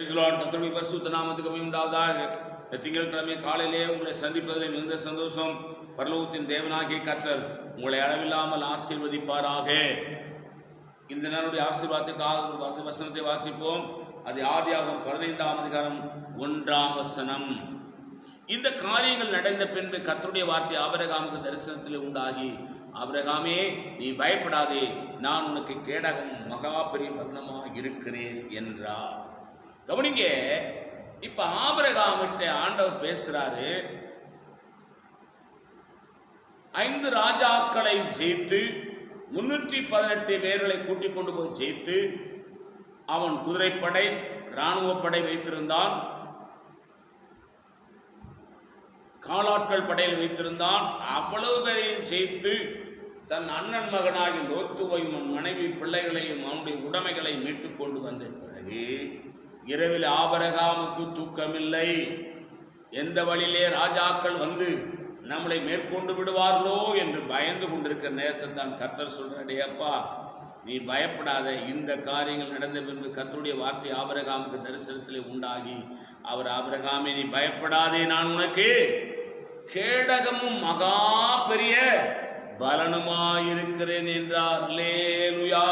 Praise பரிசுத்த நாமத்துக்கு உண்டாவதாக இந்த திங்கட்கிழமை காலையிலே உங்களை சந்திப்பதில் மிகுந்த சந்தோஷம். பரலோகத்தின் தேவனாகிய கர்த்தர் உங்களை அளவில்லாமல் ஆசீர்வதிப்பாராக. இந்த நாளுடைய ஆசீர்வாதத்துக்காக ஒரு வசனத்தை வாசிப்போம். அது ஆதியாகும் பதினைந்தாம் அதிகாரம் ஒன்றாம் வசனம். இந்த காரியங்கள் நடந்த பின்பு கர்த்தருடைய வார்த்தை ஆபரகாமுக்கு தரிசனத்தில் உண்டாகி ஆபிரகாமே நீ பயப்படாதே நான் உனக்கு கேடகம் மகா பெரிய மரணமாக இருக்கிறேன் என்றார். கவனிங்க இப்ப ஆபரகாமிட்ட ஆண்டவர் பேசுறாரு ஐந்து ராஜாக்களை ஜெயித்து முன்னூற்றி பதினெட்டு பேர்களை கூட்டிக் கொண்டு போய் ஜெயித்து அவன் குதிரைப்படை இராணுவப்படை வைத்திருந்தான். காலாட்கள் படையில் வைத்திருந்தான். அவ்வளவு பேரையும் ஜெயித்து தன் அண்ணன் மகனாகி லோத்துவையும் மனைவி பிள்ளைகளையும் அவனுடைய உடைமைகளை மீட்டுக் கொண்டு வந்த பிறகு இரவில் ஆபரகாமுக்கு தூக்கமில்லை. எந்த வழியிலே ராஜாக்கள் வந்து நம்மளை மேற்கொண்டு விடுவார்களோ என்று பயந்து கொண்டிருக்கிற நேரத்தில் தான் கத்தர் சொல்றாடே அப்பா நீ பயப்படாத. இந்த காரியங்கள் நடந்த பின்பு கத்தருடைய வார்த்தை ஆபரகாமுக்கு தரிசனத்திலே உண்டாகி அவர் ஆபரகாமே நீ பயப்படாதே நான் உனக்கு கேடகமும் மகா பெரிய பலனுமாயிருக்கிறேன் என்றார். லேலுயா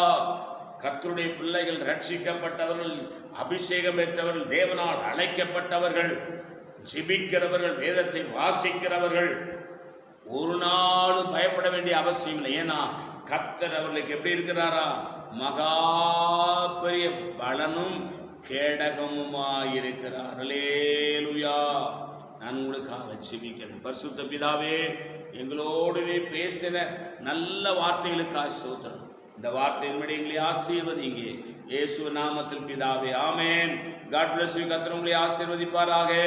கர்த்தருடைய பிள்ளைகள் ரட்சிக்கப்பட்டவர்கள் அபிஷேகம் பெற்றவர்கள் தேவனால் அழைக்கப்பட்டவர்கள் ஜிபிக்கிறவர்கள் வேதத்தை வாசிக்கிறவர்கள். ஒரு நாளும் பயப்பட வேண்டிய அவசியம் இல்லை. ஏன்னா கர்த்தர் அவர்களுக்கு எப்படி இருக்கிறாரா? மகா பெரிய பலனும் கேடகமுமாயிருக்கிறார் லேலுயா நான் உங்களுக்காக ஜெபிக்கிறேன். பரிசுத்த பிதாவே எங்களோடுவே பேசின நல்ல வார்த்தைகளுக்காக சோத்திரம் ദവാർത്ത നമ്മുടെ എങ്കിലെ ആശീർവദിങ്ങി യേശു നാമത്തിൽ പിതാവേ ആമേൻ ഗാഡ് ബ്ലസ് യു കത്തറുകളെ ആശീർവദിപ്പാറാകെ